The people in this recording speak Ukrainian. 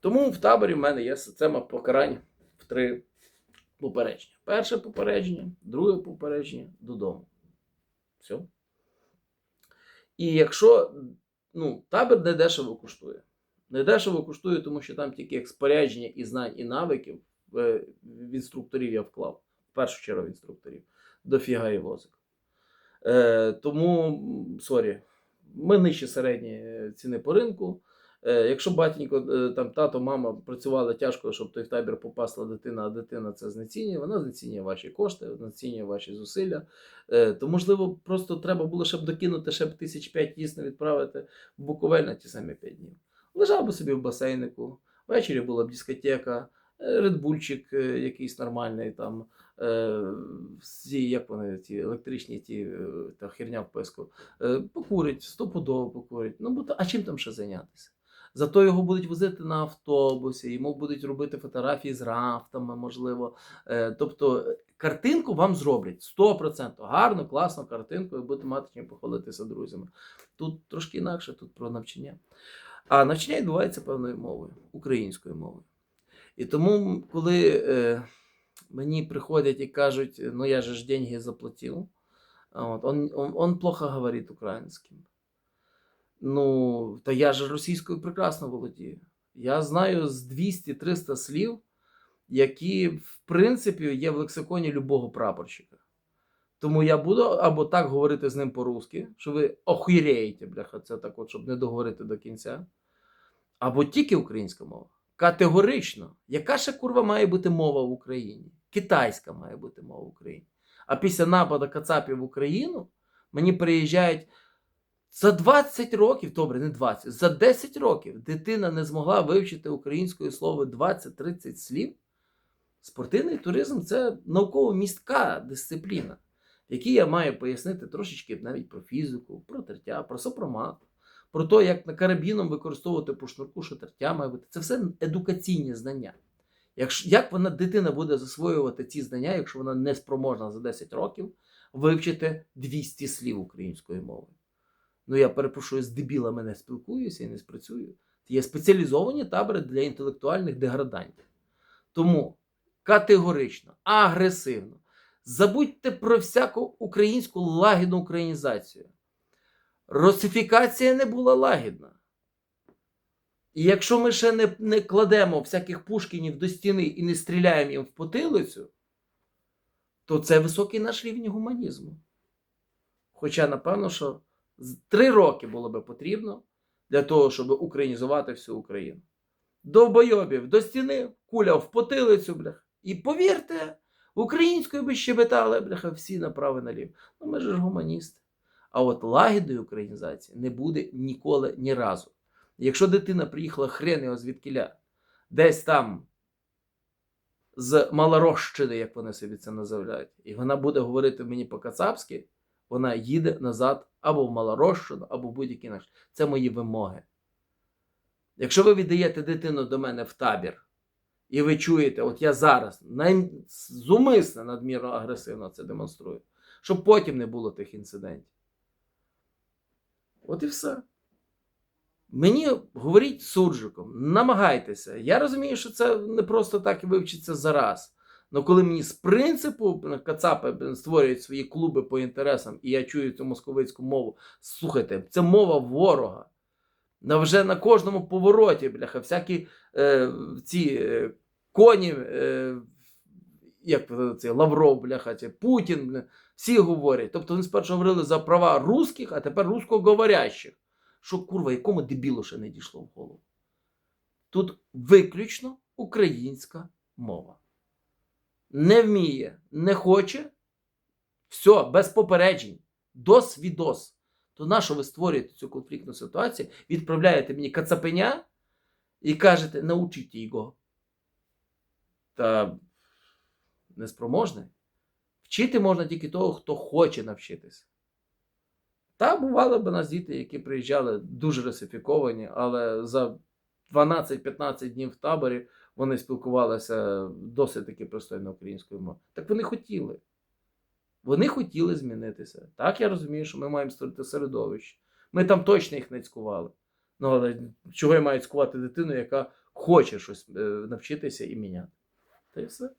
Тому в таборі в мене є система покарань в три попередження. Перше попередження, друге попередження додому. Все. І якщо ну, табір не дешево коштує. Не дешево коштує, тому що там тільки спорядження і знань, і навиків е, в інструкторів я вклав, в першу чергу в інструкторів, дофіга і возик. Е, тому, сорі, ми нижче середньої ціни по ринку. Е, якщо батенько, е, там тато, мама працювали тяжко, щоб той в табір попасла дитина, а дитина це знецінює, вона знецінює ваші кошти, знецінює ваші зусилля. Е, то, можливо, просто треба було, щоб докинути, ще б тисяч п'ять дійсно відправити в Буковель ті самі п'ять днів. Лежав би собі в басейнику, ввечері була б дискотека, редбульчик якийсь нормальний, там, всі, як вони, ті електричні, ті, та херня в писку. Покурить, стопудово покурить. Ну, бо а чим там ще зайнятися? Зато його будуть возити на автобусі, йому будуть робити фотографії з рафтами, можливо. Е, тобто картинку вам зроблять 100%. Гарну, класну картинку, і будете мати чим похвалитися друзями. Тут трошки інакше, тут про навчання. А навчання відбувається певною мовою, українською мовою. І тому, коли е, мені приходять і кажуть, ну я же ж деньги заплатив, от, он, он, он плохо говорить українським. Ну, та я ж російською прекрасно володію. Я знаю з 200-300 слів, які, в принципі, є в лексиконі любого прапорщика. Тому я буду або так говорити з ним по-русски, що ви охуєєте, бляха, це так, от, щоб не договорити до кінця. Або тільки українська мова. Категорично. Яка ще курва має бути мова в Україні? Китайська має бути мова в Україні. А після нападу Кацапів в Україну мені приїжджають за 20 років, добре, не 20, за 10 років дитина не змогла вивчити українською слово 20-30 слів. Спортивний туризм це науково-містка дисципліна, в якій я маю пояснити трошечки навіть про фізику, про тертя, про сопромат, про те, як на карабіном використовувати по шнурку, що тертя має бути. Це все едукаційні знання. Як вона дитина буде засвоювати ці знання, якщо вона не спроможна за 10 років вивчити 200 слів української мови? Ну, я перепрошую, з дебілами не спілкуюся і не спрацюю. Є спеціалізовані табори для інтелектуальних деградантів. Тому категорично, агресивно. Забудьте про всяку українську лагідну українізацію. Русифікація не була лагідна. І якщо ми ще не, не кладемо всяких пушкінів до стіни і не стріляємо їм в потилицю, то це високий наш рівень гуманізму. Хоча, напевно, що три роки було би потрібно для того, щоб українізувати всю Україну. Довбойобів до стіни, куля в потилицю, блях. І повірте, українською би щебетали, бляха, всі направо і наліво. Ну, ми ж гуманісти. А от лагідної українізації не буде ніколи ні разу. Якщо дитина приїхала хрен його звідкіля, десь там з Малорощини, як вони собі це називають, і вона буде говорити мені по-кацапськи, вона їде назад або в Малорощину, або в будь-який наш. Це мої вимоги. Якщо ви віддаєте дитину до мене в табір, і ви чуєте, от я зараз най... зумисне надмірно агресивно це демонструю, щоб потім не було тих інцидентів. От і все. Мені говоріть суржиком, намагайтеся. Я розумію, що це не просто так і вивчиться зараз. Але коли мені з принципу ну, Кацапи створюють свої клуби по інтересам, і я чую цю московицьку мову, слухайте, це мова ворога. На вже на кожному повороті, бляха, всякі е, ці е, коні, е, як це, Лавров, бляха, це, Путін, бля, всі говорять. Тобто вони спершу говорили за права русських, а тепер русскоговорящих. Що курва, якому дебілу ще не дійшло в голову? Тут виключно українська мова. Не вміє, не хоче. Все, без попереджень. Дос-відос. То на що ви створюєте цю конфліктну ситуацію, відправляєте мені кацапеня і кажете, научіть його. Та неспроможний. Вчити можна тільки того, хто хоче навчитися. Та бували б у нас діти, які приїжджали дуже русифіковані, але за 12-15 днів в таборі вони спілкувалися досить таки пристойно українською мовою. Так вони хотіли. Вони хотіли змінитися. Так я розумію, що ми маємо створити середовище. Ми там точно їх не цькували. Ну, але чого я маю цькувати дитину, яка хоче щось е, навчитися і міняти. Та й все.